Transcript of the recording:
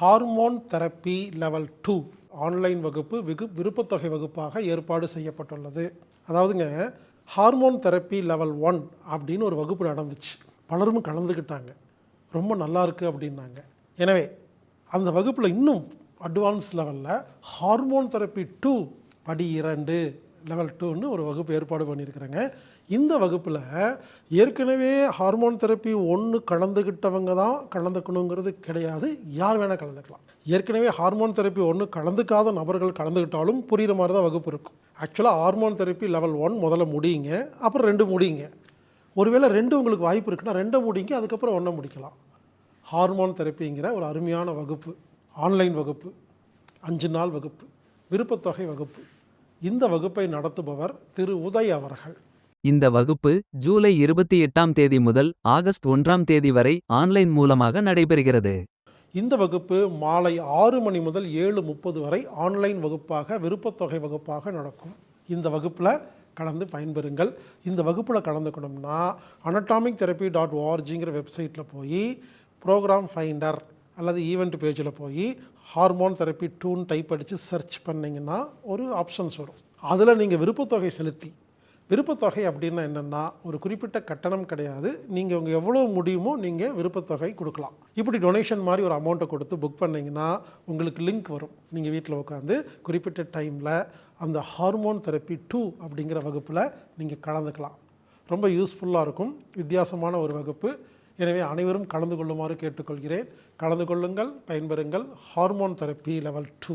Hormone therapy level two online வகுப்பு வெகு விருப்பத்தொகை வகுப்பாக ஏற்பாடு செய்யப்பட்டுள்ளது. அதாவதுங்க ஹார்மோன் தெரப்பி லெவல் ஒன் அப்படின்னு ஒரு வகுப்பு நடந்துச்சு. பலரும் கலந்துக்கிட்டாங்க ரொம்ப நல்லா இருக்குது அப்படின்னாங்க. எனவே அந்த வகுப்பில் இன்னும் அட்வான்ஸ் லெவலில் ஹார்மோன் தெரப்பி டூ படி இரண்டு லெவல் டூன்னு ஒரு வகுப்பு ஏற்பாடு பண்ணியிருக்கிறேங்க. இந்த வகுப்பில் ஏற்கனவே ஹார்மோன் தெரப்பி ஒன்று கலந்துக்கிட்டவங்க தான் கலந்துக்கணுங்கிறது கிடையாது. யார் வேணால் கலந்துக்கலாம். ஏற்கனவே ஹார்மோன் தெரப்பி ஒன்று கலந்துக்காத நபர்கள் கலந்துக்கிட்டாலும் புரிகிற மாதிரி தான் வகுப்பு இருக்கும். ஆக்சுவலாக ஹார்மோன் தெரப்பி லெவல் ஒன் முதல்ல முடியுங்க அப்புறம் ரெண்டு முடியுங்க. ஒருவேளை ரெண்டு உங்களுக்கு வாய்ப்பு இருக்குன்னா ரெண்டை முடிங்க அதுக்கப்புறம் ஒன்றை முடிக்கலாம். ஹார்மோன் தெரப்பிங்கிற ஒரு அருமையான வகுப்பு. ஆன்லைன் வகுப்பு. அஞ்சு நாள் வகுப்பு. விருப்பத்தொகை வகுப்பு. இந்த வகுப்பை நடத்துபவர் திரு உதய் அவர்கள். இந்த வகுப்பு ஜூலை இருபத்தி எட்டாம் தேதி முதல் ஆகஸ்ட் ஒன்றாம் தேதி வரை ஆன்லைன் மூலமாக நடைபெறுகிறது. இந்த வகுப்பு மாலை ஆறு மணி முதல் ஏழு முப்பது வரை ஆன்லைன் வகுப்பாக விருப்பத்தொகை வகுப்பாக நடக்கும். இந்த வகுப்பில் கலந்து பயன்பெறுங்கள். இந்த வகுப்பில் கலந்துக்கணும்னா அனட்டாமிக் தெரப்பி டாட் ஓஆர்ஜிங்கிற வெப்சைட்டில் போய் ப்ரோக்ராம் ஃபைண்டர் அல்லது ஈவெண்ட் பேஜில் போய் ஹார்மோன் தெரப்பி டூன் டைப் அடித்து சர்ச் பண்ணிங்கன்னா ஒரு ஆப்ஷன்ஸ் வரும். அதில் நீங்கள் விருப்பத்தொகை செலுத்தி. விருப்பத்தொகை அப்படின்னா என்னென்னா ஒரு குறிப்பிட்ட கட்டணம் கிடையாது. நீங்கள் உங்கள் எவ்வளோ முடியுமோ நீங்கள் விருப்பத்தொகை கொடுக்கலாம். இப்படி டொனேஷன் மாதிரி ஒரு அமௌண்ட்டை கொடுத்து புக் பண்ணிங்கன்னா உங்களுக்கு லிங்க் வரும். நீங்கள் வீட்டில் உட்காந்து குறிப்பிட்ட டைமில் அந்த ஹார்மோன் தெரப்பி டூ அப்படிங்கிற வகுப்பில் நீங்கள் கலந்துக்கலாம். ரொம்ப யூஸ்ஃபுல்லாக இருக்கும். வித்தியாசமான ஒரு வகுப்பு. எனவே அனைவரும் கலந்து கொள்ளுமாறு கேட்டுக்கொள்கிறேன். கலந்து கொள்ளுங்கள் பயன்பெறுங்கள். Hormone therapy level two